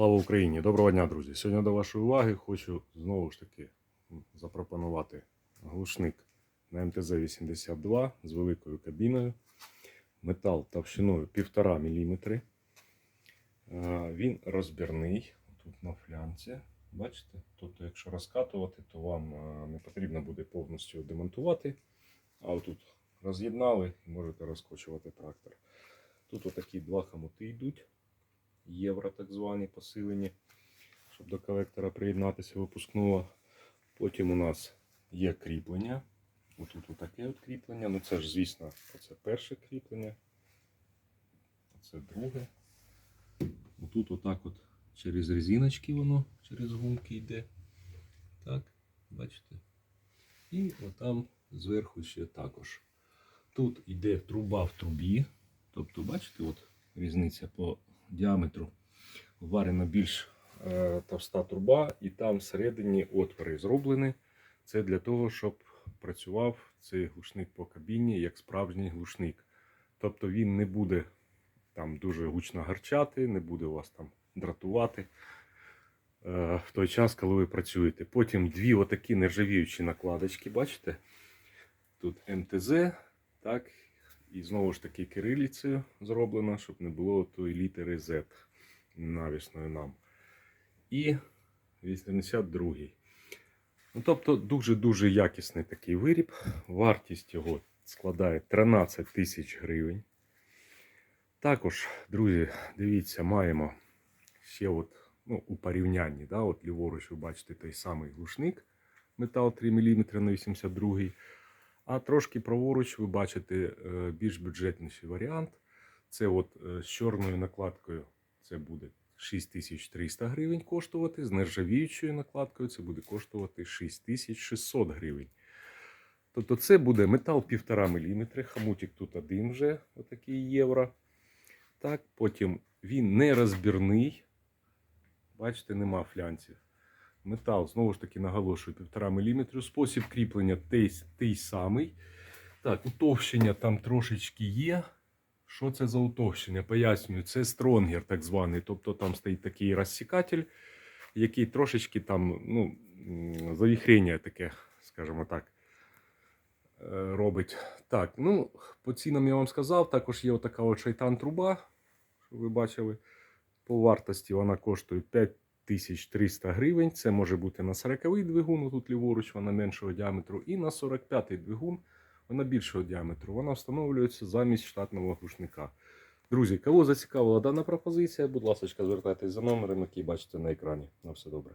Слава Україні! Доброго дня, друзі! Сьогодні до вашої уваги хочу знову ж таки запропонувати глушник на МТЗ-82 з великою кабіною. Метал товщиною 1,5 мм. Він розбірний тут на флянці. Бачите? Тобто, якщо розкатувати, то вам е, не потрібно буде повністю демонтувати. А отут роз'єднали і можете розкочувати трактор. Тут отакі два хомути йдуть євро, так звані посилені, щоб до колектора приєднатися випускного. Потім у нас є кріплення. Отут отаке от кріплення. Ну це ж, звісно, це перше кріплення. Це друге. Тут отак от через резиночки воно, через гумки йде. Так, бачите? І отам зверху ще також. Тут йде труба в трубі. Тобто, бачите, от різниця по діаметру варена більш е, товста труба, і там всередині отвори зроблені. Це для того, щоб працював цей глушник по кабіні як справжній глушник. Тобто він не буде там дуже гучно гарчати, не буде вас там дратувати е, в той час, коли ви працюєте. Потім дві отакі нержавіючі накладочки, бачите? Тут МТЗ, так, і знову ж таки кирилицею зроблено, щоб не було тої літери Z навісною нам. І 82. Ну, тобто дуже-дуже якісний такий виріб. Вартість його складає 13 тисяч гривень. Також, друзі, дивіться, маємо ще от, ну, у порівнянні. Да, от Ліворуч ви бачите той самий глушник метал 3 мм на 82 а трошки праворуч ви бачите е, більш бюджетніший варіант. Це от е, з чорною накладкою це буде 6300 гривень коштувати. З нержавіючою накладкою це буде коштувати 6600 гривень. Тобто це буде метал 1,5 мм, хамутик тут один вже, отакий євро. Так, Потім він не розбірний. Бачите, нема флянців. Метал, знову ж таки, наголошую, 1,5 мм. Спосіб кріплення той, той самий. Так, утовщення там трошечки є. Що це за утовщення? Пояснюю, це стронгер так званий. Тобто там стоїть такий розсікатель, який трошечки там ну, завіхрення таке, скажімо так, е, робить. Так, ну, по цінам я вам сказав, також є отака от шайтан труба, що ви бачили. По вартості вона коштує 5300 гривень. Це може бути на 40-й двигун, тут ліворуч, вона меншого діаметру, і на 45-й двигун, вона більшого діаметру. Вона встановлюється замість штатного глушника. Друзі, кого зацікавила дана пропозиція, будь ласка, звертайтесь за номером, який бачите на екрані. На все добре.